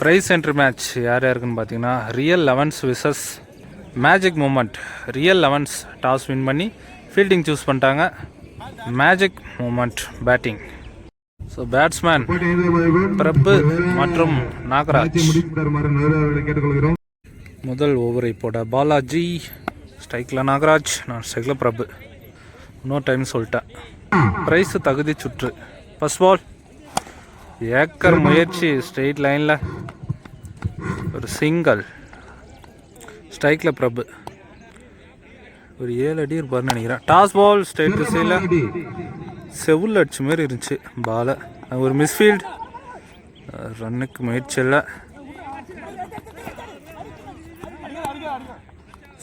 Price entry match யார் யாருக்குன்னு பார்த்தீங்கன்னா Real Elevens versus Magic Moment Real Elevens toss win பண்ணி ஃபீல்டிங் சூஸ் பண்ணிட்டாங்க. Magic Moment batting so batsman Prabhu மற்றும் நாகராஜ் முதல் ஓவரை போட பாலாஜி ஸ்ட்ரைக்கில் நாகராஜ் நான் ஸ்ட்ரைக்கில் பிரபு இன்னொரு டைம் சொல்லிட்டேன். ப்ரைஸு தகுதி சுற்று. ஃபர்ஸ்ட் பால் ஏக்கர் முயற்சி ஸ்ட்ரெயிட் லைனில் ஒரு சிங்கிள் ஸ்ட்ரைக்கில் பிரபு. ஒரு ஏழு அடி இருப்பார்னு நினைக்கிறேன். டாஸ் பால் ஸ்ட்ரைட் திசையில் செவுல் அடிச்ச மாதிரி இருந்துச்சு பாலை ஒரு மிஸ்ஃபீல்ட் ரன்னுக்கு முயற்சி இல்லை.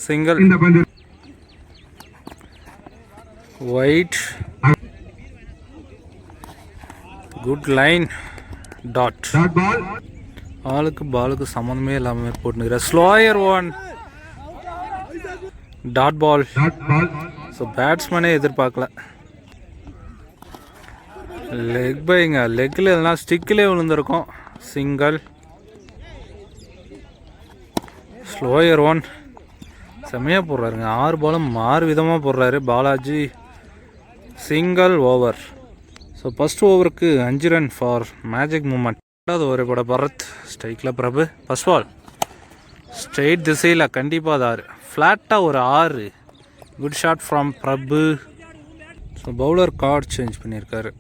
Single wide good line dot ஆளுக்கு பாலுக்கு சம்மந்தமே இல்லாமல் போட்டுனுக்கிற. Slower one dot ball dot ball so பேட்ஸ்மேனே எதிர்பார்க்கல. லெக் பைங்க. லெக்கில் இல்லைனா ஸ்டிக்கிலே விழுந்திருக்கும். சிங்கிள் ஸ்லோயர் ஒன் செம்மையாக போடுறாருங்க. ஆறு பாலும் ஆறு விதமாக போடுறாரு Balaji. Single over so first ஓவருக்கு அஞ்சு ரன் ஃபார் மேஜிக் மூமெண்ட் ரெண்டாவது போட பரத் ஸ்ட்ரைக்கில் பிரபு ஃபஸ்ட் பால் ஸ்ட்ரெயிட் திசையில் கண்டிப்பாக அது ஆறு. ஃப்ளாட்டாக ஒரு ஆறு. Good shot from Prabhu. So bowler guard change பண்ணியிருக்காரு.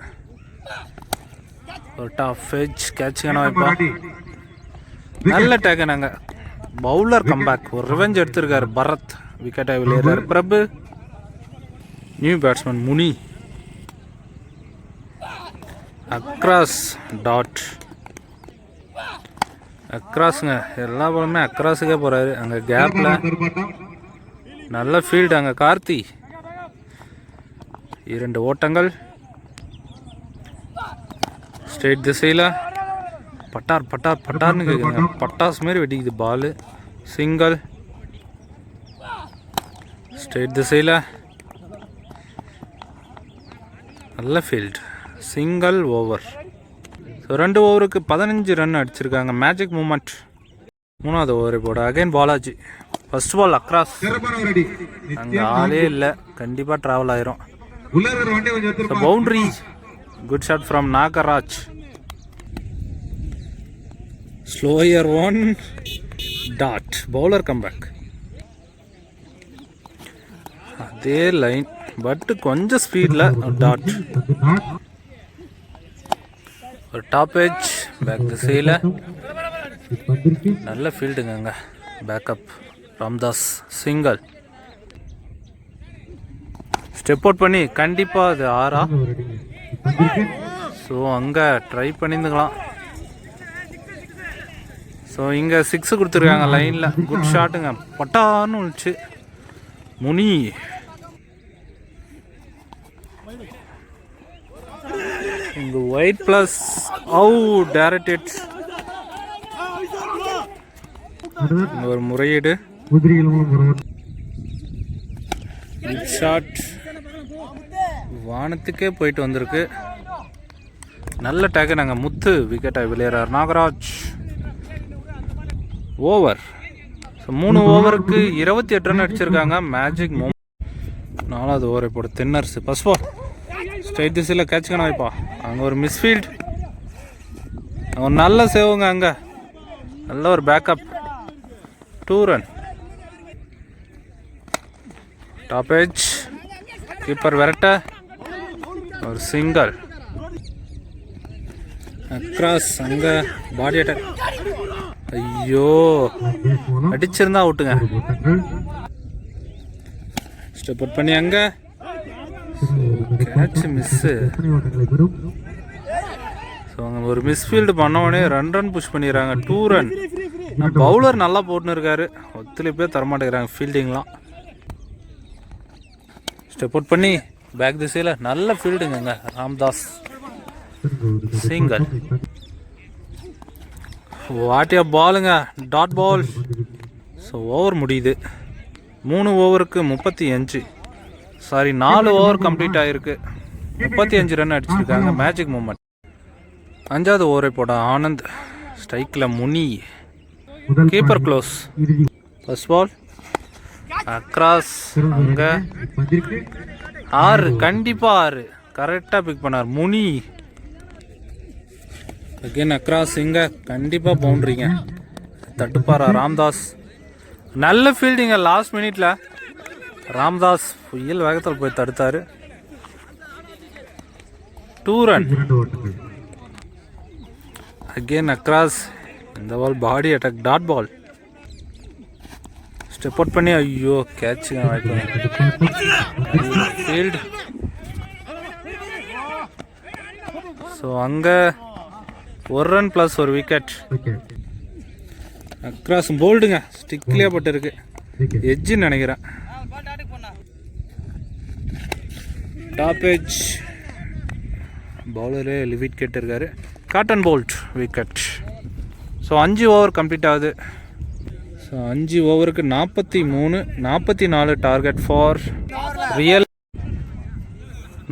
ஒரு டாப் ஃபெஜ் கேட்ச் வைப்பா போராட்டி நல்ல டேக்கனாங்க பவுலர் கம்பேக் ஒரு ரிவெஞ்ச் எடுத்திருக்காரு பரத். விக்கெட்டை விளையாடுறாரு Prabhu. New batsman Muni across dot அக்ராஸுங்க எல்லா பழமே அக்ராஸுக்கே போகிறாரு அங்கே கேப்பில் நல்ல ஃபீல்டு அங்கே கார்த்தி. இரண்டு ஓட்டங்கள். ஸ்ட்ரெயிட் திசையில் பட்டார் பட்டார் பட்டார்னு கேட்குதுங்க பட்டாஸ் மாரி வெடிக்குது பாலு சிங்கிள் ஸ்ட்ரெயிட் திசையில் நல்ல ஃபீல்டு சிங்கிள் ஓவர் ஸோ ரெண்டு ஓவருக்கு பதினஞ்சு ரன் அடிச்சிருக்காங்க. மேஜிக் மூமெண்ட் மூணாவது ஓவர் போட. Again Balaji first ball across அங்கே ஆளே இல்லை. கண்டிப்பாக ட்ராவல் ஆயிரும். உள்ள boundary good shot from Nagaraj slower one dot bowler comeback அதே லைன் பட் கொஞ்சம் ஸ்பீடில் டாட் ஒரு டாப் ஏஜ் பேக் திசையில் நல்ல ஃபீல்டுங்க அங்கே. Backup Ramdas single step out பண்ணி கண்டிப்பாக அது ஆறா. ஸோ அங்கே ட்ரை பண்ணியிருந்துக்கலாம் ஸோ இங்கே சிக்ஸ் கொடுத்துருக்காங்க லைனில் குட் ஷாட்டுங்க பட்டான்னு விழுச்சு முனி. இங்கே ஒயிட் ப்ளஸ் direct it ஒரு முறையீடு. ஷாட் வானத்துக்கே போயிட்டு வந்திருக்கு. நல்ல டேக்கு நாங்கள் முத்து விக்கெட்டை விளையாடுறார். நாகராஜ். ஓவர் ஸோ மூணு ஓவருக்கு இருபத்தி எட்டு ரன் அடிச்சிருக்காங்க. மேஜிக் மூ நாலாவது ஓவரை போட. தென்னர்ஸ் பஸ்வா ஸ்ட்ரைட் திசையில் கேட்ச் கணவாய்ப்பா அங்கே ஒரு மிஸ்ஃபீல்ட் ஒரு நல்ல சேவுங்க அங்கே. நல்ல ஒரு backup two run top keeper விரட்ட. ஒரு சிங்கிள் அக்ராஸ் அங்கே பாடி அட்டாக் ஐயோ. அடிச்சிருந்தா அவுட்டுங்க ஸ்டெப் அவுட் பண்ணி அங்கே. கேட்ச் மிஸ்ஸு ஸோ அவங்க ஒரு மிஸ்ஃபீல்டு பண்ண உடனே ரன் ரன் புஷ் பண்ணிடுறாங்க டூ ரன் பவுலர் நல்லா போட்டுன்னு இருக்காரு ஒத்துழைப்பே பேர் தரமாட்டேங்கிறாங்க ஃபீல்டிங்லாம் ஸ்டெப் அவுட் பண்ணி பேக் திசையில் நல்ல ஃபீல்டுங்க ராம்தாஸ். சிங்கல் வாட்டியா பாலுங்க டாட் பால் ஸோ ஓவர் முடியுது. மூணு ஓவருக்கு முப்பத்தி அஞ்சு. சாரி நாலு ஓவர் கம்ப்ளீட் ஆகிருக்கு முப்பத்தி அஞ்சு ரன் அடிச்சிருக்காங்க. மேஜிக் மூமெண்ட் அஞ்சாவது ஓவரை போட ஆனந்த். ஸ்ட்ரைக்கில் Muni. Keeper close first ball across அங்கே. ஆறு. கண்டிப்பாக ஆறு. கரெக்டாக பிக் பண்ணார். முனி. அகேன் அக்ராஸ் இங்கே. கண்டிப்பாக பவுண்ட்ரிங்க தட்டுப்பாரா ராம்தாஸ். நல்ல ஃபீல்டிங்க லாஸ்ட் மினிட்ல ராம்தாஸ் புயல் வேகத்தில் போய் தடுத்தாரு. டூ ரன் அகெயின் அக்ராஸ் இந்த ball body attack dot ball step out பண்ணி ஐயோ கேட்சுங்க ஃபீல்டு ஸோ அங்கே ஒரு ரன் ப்ளஸ் ஒரு விக்கெட் அக்ராஸ் போல்டுங்க ஸ்டிக்லேயே பட்டிருக்கு. எஜ்ஜுன்னு நினைக்கிறேன். டாப்பேஜ் பவுலரே லிவிட் கேட்டிருக்காரு. Caught and bowled wicket so அஞ்சு ஓவர் கம்ப்ளீட் ஆகுது. ஸோ அஞ்சு ஓவருக்கு நாற்பத்தி மூணு நாற்பத்தி நாலு டார்கெட் ஃபார் ரியல்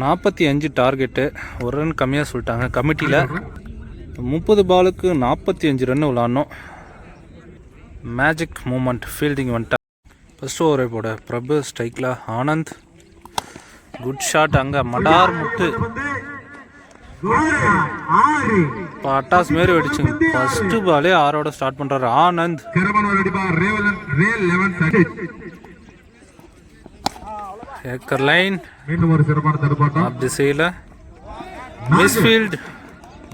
நாற்பத்தி அஞ்சு டார்கெட்டு ஒரு ரன் கம்மியாக சொல்லிட்டாங்க. கமிட்டியில் முப்பது பாலுக்கு நாற்பத்தி அஞ்சு ரன் விளாட்ணும். மேஜிக் மூமெண்ட் ஃபீல்டிங் வந்துட்டா. ஃபஸ்ட் ஓவரை போட. பிரபு ஸ்ட்ரைக்கில் ஆனந்த். குட் ஷாட் அங்க. மடார் முட்டு பட்டாஸ் மாரி வெடிச்சுங்க ஃபர்ஸ்ட் பாலே ஆரோட ஸ்டார்ட் பண்றாரு ஆனந்த். ஹேக்கர் ஏக்கர் லைன் மீண்டும் ஒரு சிறப்பான தடுப்பாட்டம் அப் செய்யல மிஸ்ஃபீல்ட்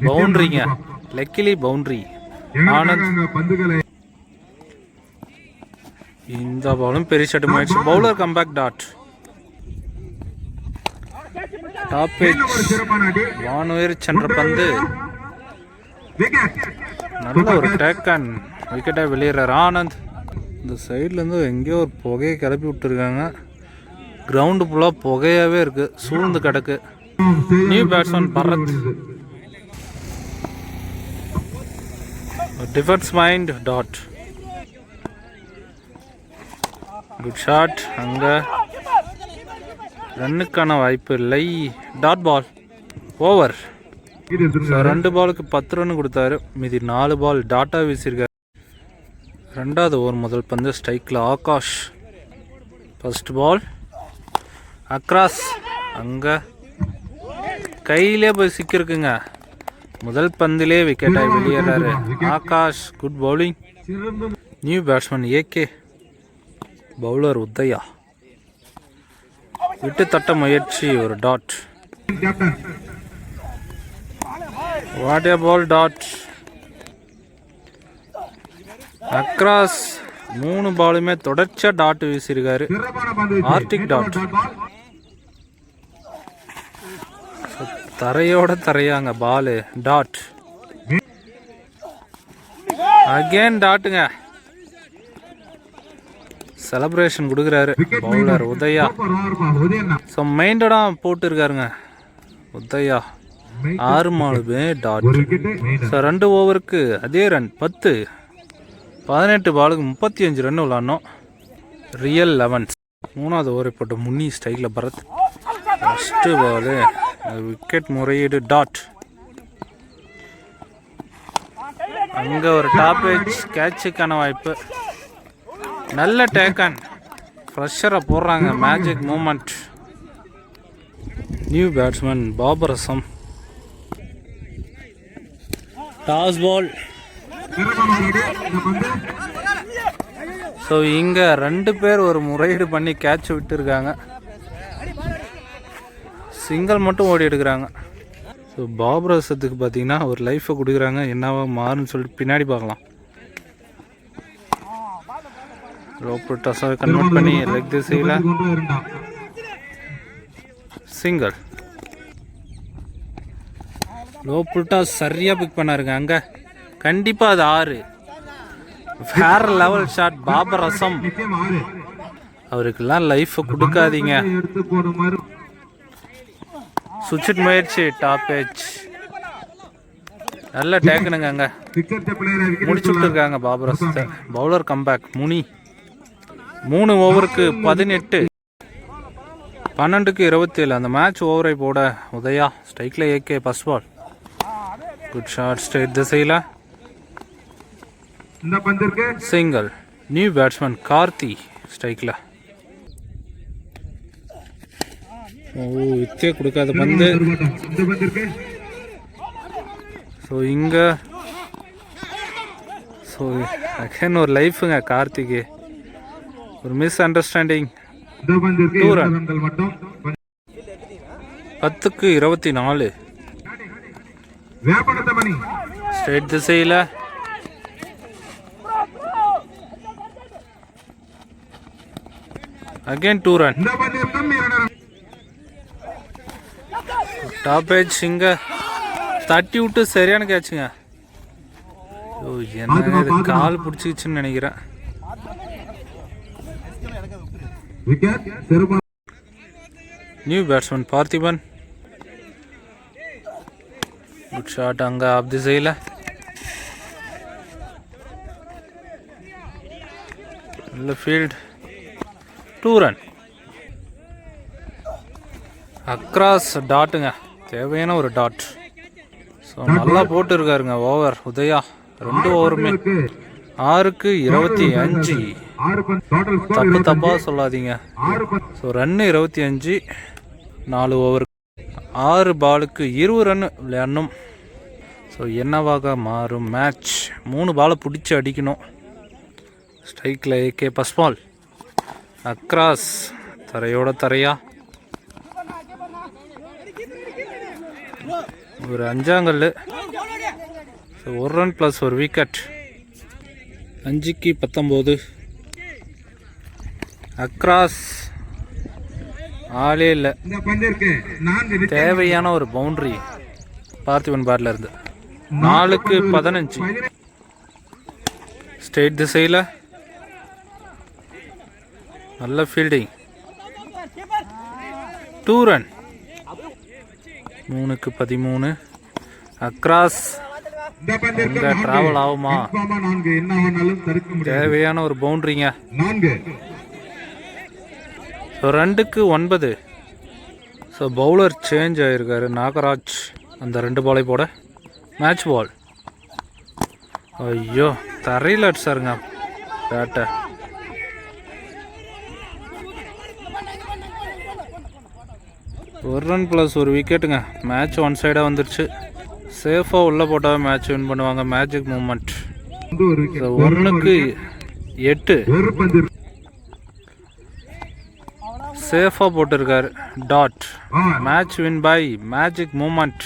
பவுண்டரிங்க லக்கிலி பவுண்டரி ஆனந்த். பந்துகளை இந்த பாலும் பெரிய shot மாயிடுச்சு. Bowler comeback dot top edge வானுயிர் சென்ற பந்து. நல்ல ஒரு டேக்கன் விக்கெட்டாக வெளியிடுறார் ஆனந்த். இந்த சைட்லேருந்து எங்கேயோ ஒரு புகையை கிளப்பி விட்டுருக்காங்க. கிரவுண்டு ஃபுல்லாக புகையாகவே இருக்குது சூழ்ந்து கிடக்கு. New batsman Bharath. Defence mind dot good shot அங்கே. ரன்னுக்கான வாய்ப்பு இல்லை. டாட் பால் ஓவர் ரெண்டு பாலுக்கு பத்து ரன் கொடுத்தாரு. மீதி நாலு பால் டாட்டா வீசியிருக்காரு ரெண்டாவது ஓவர் முதல் பந்து ஸ்ட்ரைக்கில் ஆகாஷ். ஃபர்ஸ்ட் பால் அக்ராஸ் அங்கே. கையிலே போய் சிக்கிருக்குங்க. முதல் பந்திலே விக்கெட்டாக வெளியேறாரு. Akash good bowling new batsman AK bowler Udaya விட்டு தட்ட முயற்சி ஒரு dot what ball dot across மூணு பாலுமே தொடர்ச்சியா டாட் வீசியிருக்காரு. ஆர்டிக் டாட் தரையோட தரையாங்க பாலு டாட் அகேன் டாட்டுங்க செலப்ரேஷன் கொடுக்குறாரு. பவுலர் உதயா. ஸோ மைண்டடாக போட்டுருக்காருங்க. உதயா. ஆறு மாலுமே டாட் ஸோ ரெண்டு ஓவருக்கு அதே ரன் பத்து. பதினெட்டு பாலுக்கு முப்பத்தி அஞ்சு ரன் விளாட்னோம். ரியல் லெவன்ஸ் மூணாவது ஓவரை போட்ட முன்னி ஸ்டைலில் பரத். ஃபஸ்ட்டு பாலு விக்கெட் முறையீடு டாட் அங்கே ஒரு டாப் கேட்சுக்கான வாய்ப்பு. நல்ல டேக்கன். ஃப்ரெஷரை போடுறாங்க. மேஜிக் மூமெண்ட் நியூ பேட்ஸ்மேன் பாபரசம் டாஸ் பால் ஸோ இங்கே ரெண்டு பேர் ஒரு முறையீடு பண்ணி கேட்ச் விட்டுருக்காங்க. சிங்கிள் மட்டும் ஓடி எடுக்கிறாங்க. ஸோ பாபரசத்துக்கு பார்த்தீங்கன்னா ஒரு லைஃப்பை கொடுக்குறாங்க. என்னவா மாறுன்னு சொல்லிட்டு பின்னாடி பார்க்கலாம். ரோப்பு டஸாவை கன்வெர்ட் பண்ணி லெக் திசையில் சிங்கிள் லோ புல்ட்டா சரியாக பிக் பண்ணாருங்க அங்கே. கண்டிப்பாக அது ஆறு. வேற லெவல் ஷாட் பாபர் ரசம் அவருக்கெல்லாம் லைஃப்பை கொடுக்காதீங்க. எடுத்து முயற்சி டாப் ஏஜ் நல்ல டேக்குனுங்க அங்கே. முடிச்சு விட்டுருக்காங்க பாபர் ரசம் பவுலர் கம்பேக் முனி மூணு ஓவருக்கு பதினெட்டு. பன்னெண்டுக்கு இருபத்தேழு. அந்த மேட்ச் ஓவரை போட உதயா ஸ்ட்ரைக்கில் AK first ball good shot straight திசையில். சிங்கிள் நியூ பேட்ஸ்மேன் கார்த்தி ஸ்ட்ரைக்கில் ஓ வித்தே கொடுக்காத பந்து. ஸோ இங்கே. ஸோ அகைன் ஒரு லைஃபுங்க கார்த்திக்கு. ஒரு மிஸ் அண்டர்ஸ்டாண்டிங் பத்துக்கு இருபத்தி நாலு வேப்பனத்த ஸ்ட்ரெயிட் திசையில். Again two run top edge இங்கே. தட்டி விட்டு சரியான கேட்சுங்க ஓ என்ன கால் பிடிச்சிக்கிச்சுன்னு நினைக்கிறேன். Wicket சிறுபா new batsman Parthiban. Good shot அங்கே ஆப் திசையில் நல்ல ஃபீல்ட் டூ ரன் அக்ராஸ் டாட்டுங்க தேவையான ஒரு டாட் ஸோ நல்லா போட்டுருக்காருங்க ஓவர் உதயா. ரெண்டு ஓவருமே ஆறுக்கு இருபத்தி அஞ்சு. தப்பு தப்பாக சொல்லாதீங்க. ஸோ ரன்னு இருபத்தி அஞ்சு நாலு ஓவர் ஆறு பாலுக்கு இருபது ரன் விளையாடணும். ஸோ என்னவாக மாறும் மேட்ச் மூணு பாலை பிடிச்சி அடிக்கணும். ஸ்ட்ரைக்கில் ஏகே பஸ்பால் அக்ராஸ் தரையோட தரையா. ஒரு அஞ்சாங்கல் ஸோ ஒரு ரன் ப்ளஸ் ஒரு விக்கெட் அஞ்சுக்கு பத்தொம்போது. அக்ராஸ் ஆளே இல்லை. தேவையான ஒரு பவுண்டரி பார்த்திபன் பேட்ல இருந்து. நாலுக்கு பதினஞ்சு. ஸ்டேட் திசையில். நல்ல ஃபீல்டிங் டூ ரன் மூணுக்கு பதிமூணு. அக்ராஸ் ட்ராவல் ஆகுமா? தேவையான ஒரு பவுண்டரிங்க ஸோ ரெண்டுக்கு ஒன்பது. ஸோ பவுலர் சேஞ்ச் ஆகிருக்காரு நாகராஜ் அந்த ரெண்டு பாலை போட. மேட்ச் பால் ஐயோ தரையில் அடிச்சாருங்க. பேட்டை ஒரு ரன் ப்ளஸ் ஒரு விக்கெட்டுங்க மேட்ச் ஒன் சைடாக வந்துருச்சு. சேஃபாக உள்ளே போட்டால் மேட்ச் வின் பண்ணுவாங்க. மேஜிக் மூமெண்ட் ஒன்றுக்கு எட்டு. சேஃபாக போட்டிருக்காரு. Dot match win by Magic Moment